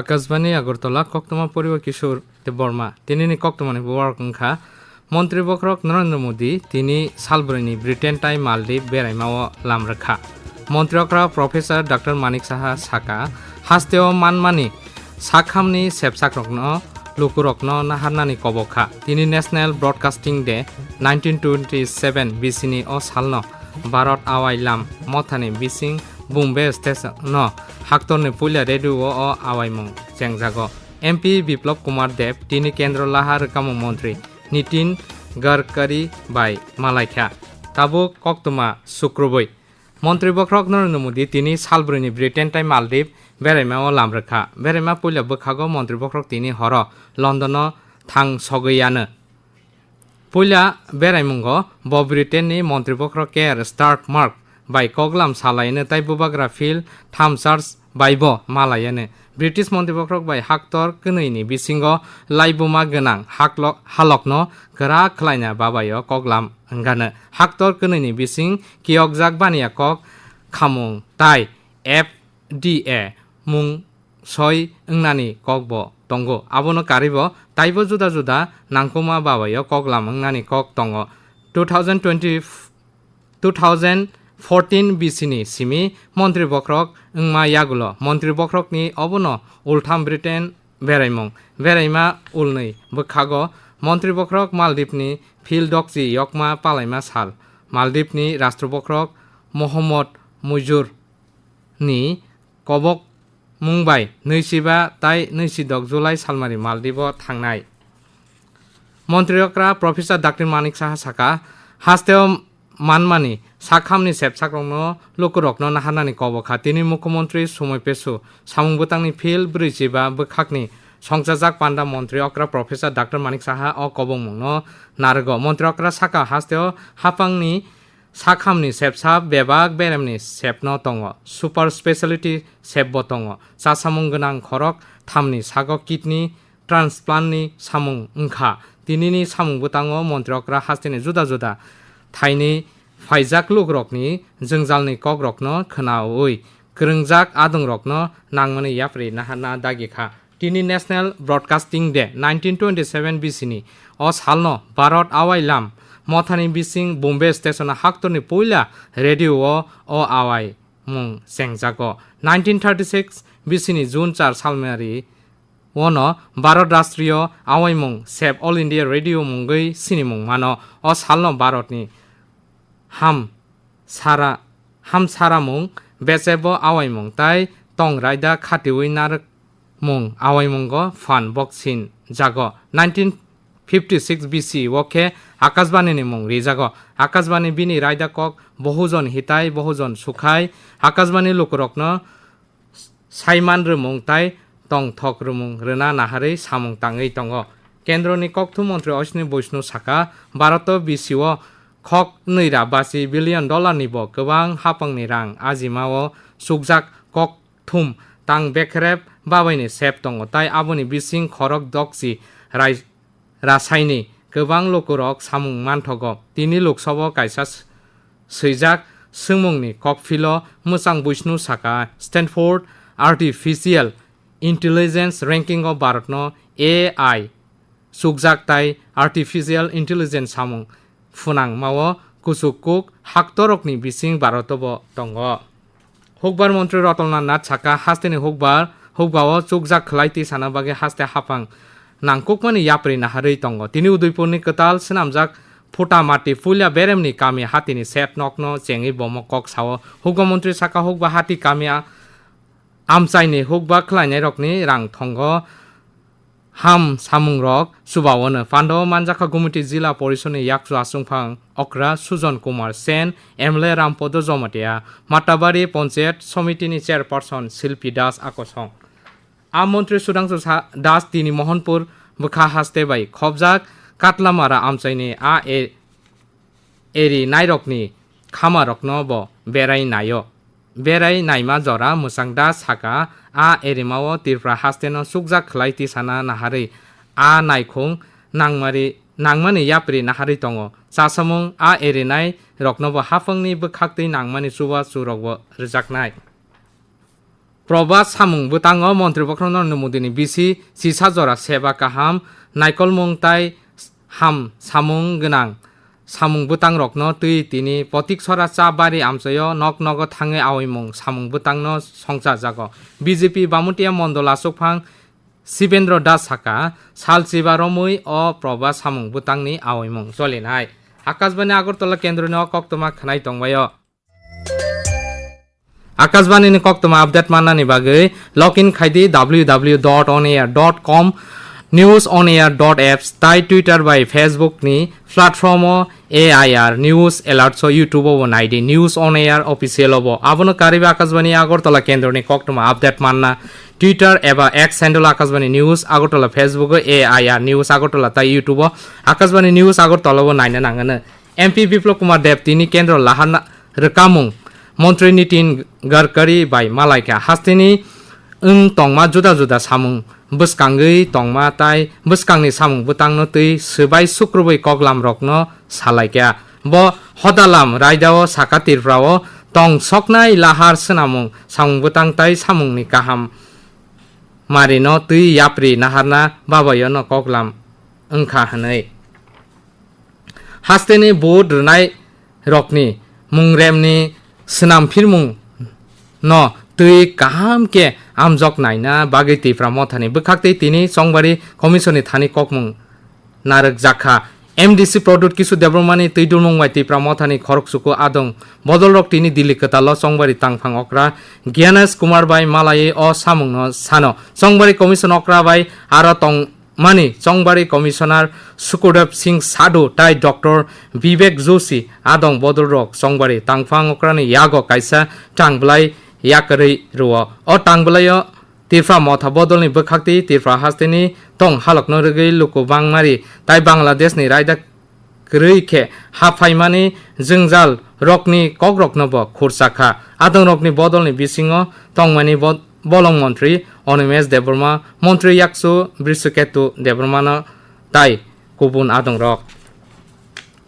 আকাশবাণী, আগরতলা, কক্তমা পরিবার কিশোর বর্মা। তিনি কক্তমানি, বরকংখা। মন্ত্রী বক্রক নরেন্দ্র মোদী, তিনি সালবরিনি, ব্রিটেন টাই মালদ্বীপ বেড়াইমাও লামরেখা। মন্ত্রীকরা প্রফেসর ডক্টর মানিক সাহা সাকা হাস্তেও মানমানি, সাখামনি সেবসাকরকন লুকুরকন নাহারনানি কবখা। তিনি national broadcasting day, nineteen twenty seven, বিসিনি ও সালন, ভারত আওয়াই লাম, মথানি, বিসিং, বুম্বে স্টেশন হাক্তরনি পুইলা রেডিও ও আওয়াইমুং চেংজাগো এমপি বিপ্লব কুমার দেব তিনি কেন্দ্র লাহা রকামু মন্ত্রী নীতিন গডকারি বাই মালাইখা তাবো কক্তমা শুক্রবৈ মন্ত্রী বক্রক নরেন্দ্র মোদী তিনি সালব্রনি ব্রিটেন টাই মালদ্বীপ বেড়াইমাও লামরেখা বেড়াইমা পুইলা বখাগো মন্ত্রী বক্রক তিনি হর লন্ডন থাং সগৈয়ানো পুইলা বেড়াইমুঙ্গ ব ব্রিটেনनि মন্ত্রী বক্র Keir Starmer bai koglam salaine tai bubagra fil thamsars bai bo malayane British মন্ত্রীপক্ষক বাই হাক্তর কনৈনি বিসিঙ্গ লাইবুমা গনাং হাকলক হালকন, গরা খ্লাইনা বাবায় কগলাম হঙ্গানো হাক্তর কনৈনি বিসিং কিয়কজাক বানিয়া কক খামুং, তাই এফ ডি এ মুং সই ওংনানি কক ব টঙ্গ আবনো কারিব তাইব জুদা জুদা নাংকুমা বাবায় কগলাম ওংনানি কক টঙ্গ two thousand twenty two thousand 14 बिसिनि सिमि montri बक्रक ngma yagulo montri bokrok ni उल्थाम ब्रिटेन britain बेरायमा beraima ulnei bkhago montri bokrok maldip ni phil dokji yokma palaima sal maldip Muhammad rashtrobokrok कबक mujur नैसिबा তাই नैसिदक जुलाइ सालमारि मालदिव थांनाय মন্ত্রীকরা প্রফেসর ডাক্তার मानिक साहा সাকা হাস্তেও 만만히 사캄니 셉사공노 로크록노 나하나니 거버카 디니 মুখ্যমন্ত্রী সুময় পেসু। সামুংবুতাংনি ফিল ব্রিজিবা বখাকনি। সংসাজাক পান্ডা মন্ত্রী অক্রা প্রফেসর ডাক্তার মানিক সাহা অ কবংমুং নারগ। মন্ত্রী অক্রা সাকা হাস্তেও হাফাংনি সাখামনি সেপসা বেবাক বেরামনি সেপন তঙ সুপার স্পেশালিটি সেপব তঙ চাসামুং গোনাং খরক থামনি সাগক কিডনি ট্রান্সপ্লান্টনি সামুং ওংখা তিনিনি সামুং বুতাঙ মন্ত্রকরা হাস্তিনি জুদা জুদা। थाइनि फाइजाक लुग्रकनि जोंजालनि कग्रकनो खोनावै गोरोंजाक आदंरकनो नांमोनै याफ्रि नाहाना दागिखा दिनै national broadcasting day nineteen twenty seven बिसिनि अ सालनो भारत आवाइ लाम मथानि बिसिं बम्बे स्टेशन हाक्तरनि पयला रेडिअ अ आवाइ मुं सेंजाग नाइनटिन थार्टि सिक्स बिसिनि जुन चार सालमारि वन भारत राष्ट्रिय आवाइमुं सेभ अल इन्डिया रेडिअ मुंगै सिनिमुं मानो হাম সারা হাম সারা মুং বেচেব আওয়াই মুং। তাই টং রাইদা খাটিউই নার মুং আওয়াই মুঙ্গ ফান বক্সিন জাগ। Nineteen fifty six BC okay আকাশবাণীনি মুং রিজাগ আকাশবাণী বিনি রাইদা কক বহুজন হিতাই, বহুজন সুখাই। আকাশবাণী লোকরকন সাইমান রুমুং তাই টং থক রুমুং রেনা নাহারে সামুং তাঙই টঙ্গ কেন্দ্রনি কক্থু মন্ত্রী অশ্বিনী বৈষ্ণু শাখা ভারত বিসিও খক नैरा बाजि बिलियन डलारनिबो गोबां हापांनि रां आजिमाओ सुकजाक कक थुम तां बेखेरेब बाबायनि सेब दङ ताइ आबुनि बिसिं खरक दक्सि राय रासायनि गोबां लकुरक सामुं मानथग तिनि लोकसभा कायसा सैजाक सोमुंनि ककफिल मोजां बैष्णु साका Stanford artificial intelligence ranking of भारतनो ए आइ सुकजाक ताइ आर्टिफिशियेल इन्टेलिजेन्स सामुं ফুনাংমাও কুচুকুক হাক্তরকনি বিসিং ভারতব দঙ্গ হুকবার মন্ত্রী রতনলাল নাথ সাকা হাস্তেনি হুকবার, হুকবাও চুকজাক খলাইতি সানা বাগে হাস্তে হাফাং। নাংকুকমানি ইয়াপ্রি নাহারই দঙ্গ তিনি উদয়পুরনি কতাল সিনামজাক ফুটা মাটি ফুলিয়া বেরেমনি কামি হাতিনি সেট নগ্ন চেঙি বম কক সাও হুকমন্ত্রী সাকা হুকবা হাতি কামিয়া আমচাইনি হুকবা খ্লাইনাই রকনি রাং থঙ্গ ham samung rok subawano pando manjaka committee jila porisoni yaksu asungphang okra sujon kumar sen emle rampodo jomatia matabari panchayat committee ni chairperson silpi das akosong আমন্ত্রী সুদাংশ Das তিনি মোহনপুর বুখা হাসতে বাই খবজাক কাটলামারা আমচাইনি আ এ এরি নাইরকনি খামারকন ব বেড়াই নায় বেড়াই নাইমা জরা মুসাং দাস সাকা a eremao tirpra hasteno sukjak khlai ti sana nahari a naikhung nangmari nangmani yapri nahari tongo chasamung a erenai roknobo hafungni bukhaktei nangmani suwa surokbo rijaknai প্রবাস সামুং বুতাঙ্গ মন্ত্রী বক্র নরেন্দ্র মোদীনি বিসি সিসা জরা সেবা কাহাম নাইকল মুং তাই হাম সামুং গোনাং samung butang rok no tui tini potik sora cha bari amchayo nok nogo thange aoimung samung butang no songcha jago BJP bamutia mondol asokphang Shibendra Das হাকা সাল চিবারমই অ প্রভা সামুং বুতাংনি আওয়মং চলিনাই আকাশবাণী আগরতলা কেন্দ্রনি অকক্তমা খানাই তংবায় আকাশবাণীনি কক্তমা আপডেট মাননানি বাগৈ log in খাইদি W W dot on air dot com news on air dot apps ताइ Twitter bye फेसबुकनि platform A I R news alerts YouTube नाइदि news on air official अब आबनो कारिबे आकाशवाणी আগরতলা কেন্দ্রনি কক্তমা আপডেট মান্না টুইটার এবা X handle Akashvani news Agartala Facebook A I R news Agartala তাই YouTube Akashvani news আগরতলাও নাইনে নাঙানো MP Biplab Kumar Deb তিনি কেন্দ্র লাহানা রকামুং মন্ত্রী নীতিন গারকারি বাই মালাইকা হাস্তিনি ওं tongma juda juda samung bwskangui tongma tai bwskangni samung bwtangno tui swibai sukrubui koklam rokno salaikya bo hodalam raidao saka tirprao tong soknai lahar swnamung samung bwtang tai samungni kaham marino tui yapri naharna babayo no koklam ओंखा hwnoi हास्तेनि बुट रनाय रकनि मुंग्रेमनि स्नामफिरमुं न tui kaham ke amjok naina bagui tifra mothani bwkhakti tini chongbari commissioni thani kokmung narek jakha MDC Pradyot কিছু দেবরমানি তৈ দুলমংবাই টিপ্রা মথানি খরক সুকু আদং। বদলরক তিনি দিল্লি কতাল চংবারি তাংফাং অকরা। জ্ঞানেশ কুমার বাই মালায়ে অ সামুং সানো। চংবারি কমিশন অকরা বাই আর তং মানি। চংবারি কমিশনার সুকুদেব সিং সাধু তাই ডক্টর বিবেক যোশী। আদং বদলরক চংবারি তাংফাং অকরানি। ইয়াগ কাইসা, টাংবলাই yakari ruo o tang tangblayo tirfa motha bodolni bkhakti tirfa hastini tong halok no rgei luko bangmari tai bangladesh ni raida krike hafaimani jingjal rokni kok kogrok nobo khursakha adong rokni bodolni bisingo tongmani bolong মন্ত্রী অনিমেশ দেববর্মা মন্ত্রী ইয়াকসু বিশ্বকেতু দেববর্মান তাই গুবুন আদং rock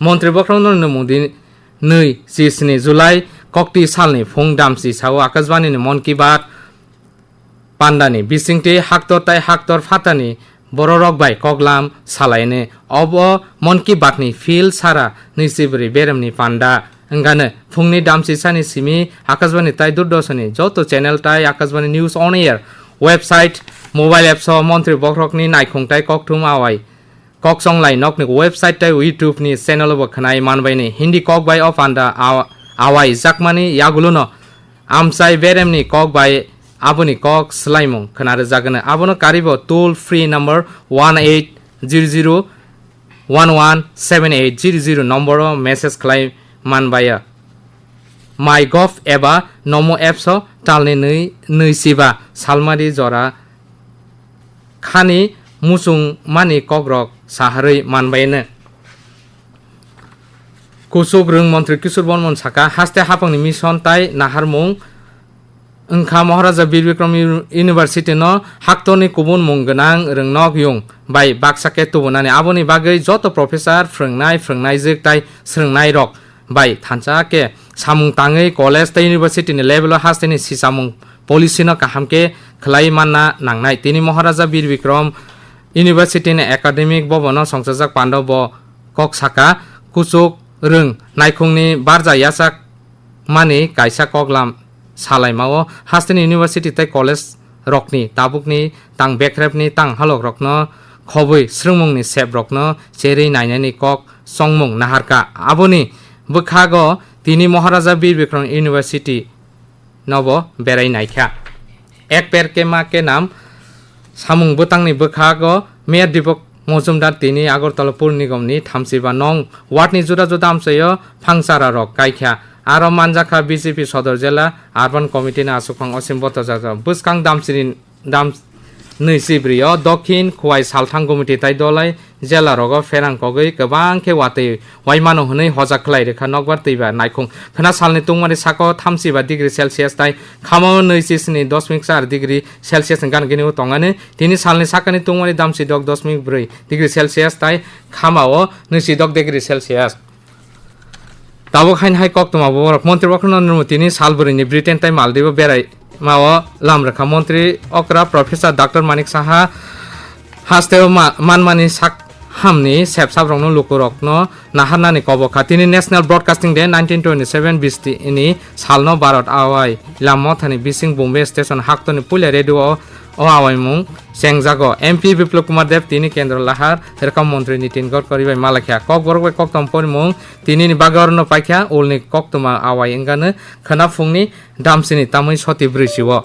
মন্ত্রী বক্রম নরেন্দ্র মোদী नै जि स्नि जुलाइ कक्ति सालनि फुं दामसि साव आकाशवाणीनि मन कि बात पान्डानि बिसिंति हाक्तर ताइ हाक्तर फातानि बर' रक बाय कगलाम सालायनो अब मन कि बातनि फिल सारा नैसिबरि बेरेमनि पान्डा ओंखायनो फुंनि दामसि सानि सिमि आकाशवाणी ताइ दूरदर्शननि जत चेनेल ताइ Akashvani news on air website mobile apps मन्त्रि बख्रकनि नायखंथाय ककथुम आवाय कक संलाय नकनि वेबसाइट ताइ इउटुबनि चेनेल बखनाय मानबायनि हिन्दी कक बाय अफ आन्दा awai jakmani yagulono amsai beremni kok bai aboni kok slaimung khanare jagana abono karibo toll free number 1800 117800 number message খাই মানবায়া মাই গভ এবা নমো এপস টালনি नै नैजिबा सालमारि जरा खानि मुसुं मानि कग्रक साहारै मानबायनो kusuk rung মন্ত্রী কিশোর বর্মন সাকা হাস্তে হাপংনি মিশন তাই নাহারমুং ওংখা মহারাজা বীর বিক্রম ইউনিভার্সিটি ন হাক্তনি কুবুন মুং গনাং রংনক yung bai baksake tubunani aboni bagui joto professor frungnai frungnai jik tai srungnai rok bai thancha ke samung tangui college tai university ni level hasteni sisamung policy no kahamke khlai manna nangnai tini Maharaja Bir Bikram university ni academic bobono songchajak pandau bo kok naikungni barja yasak mani kaisa koklam salaimao hasteni university tai college rokni tabukni tang bekrepni tang halok rokno khobui srungmungni sep rokno cherei nainani kok songmung naharka aboni bukhago তিনি মহারাজা Bir Bikram university নব বেড়াই নাইখা এক পেরকে মাকে নাম সামুং বুতাংনি বখাগো মেয়ার দীপক মজুমদার তিনি আগরতলা পৌর নিগমনি থামসিবা নং ওয়ার্ডনি জুদা জুদা আমসায় ফাংসারা rock কাইখ্যা আরও মানজাখা বিজেপি সদর জেলা আরবান কমিটিনি আসুখাং অসীম বতজাজা বুসকাং দামসিনি দাম नै सिब्रियो दक्षिण खुवाई सालथां कमिटी ताई दलाय জেলা রগ ফেরাং কগৈ গবাং খে ওয়াতে ওয়াইমানো হनै হজা খলাই রেখা নগবার তৈবা নাইখং খনা সালনি তুংমানি সাক থামসি বা ডিগ্রি সেলসিয়াস তাই খামো নৈসিসনি দশমিক চার ডিগ্রি সেলসিয়াস গান গিনিও তঙানে তিনি সালনি সাকানি তুংমানি দামসি দক দশমিক ব্रै ডিগ্রি সেলসিয়াস তাই খামাও নৈসি দক ডিগ্রি সেলসিয়াস তাবো খাইন হাই কক তোমাবো মন্ত্রী বখন অনুমতি নি সালবরিনি ব্রিটেন তাই মালদ্বীপ বেড়াই মাও লামরেখা মন্ত্রী, অকরা প্রফেসর ডাক্তার মানিক সাহা, হাস্তেও মানমানি সাক হামনি সেপসাব রংনো লুকুরকনো নাহারনানি কবখা। তিনি national broadcasting day nineteen twenty seven বিশটি সালনো ভারত আওয়াই লামথানি বিসিং বোম্বে স্টেশন হাক্তনি পুলে রেডিও ও সেংজাগ এমপি বিপ্লব কুমার দেব, তিনি কেন্দ্র লাহার এরকম মন্ত্রী নীতিন গডকরি বাই মালাখিয়া। কক বরক কক্তম পরিমুং তিনি বাগারন পাইখ্যা, উলনি কক্তমা আওয়াই এঙ্গানো খনাফুংনি দামসিনি তামুই সতি ব্রিসিও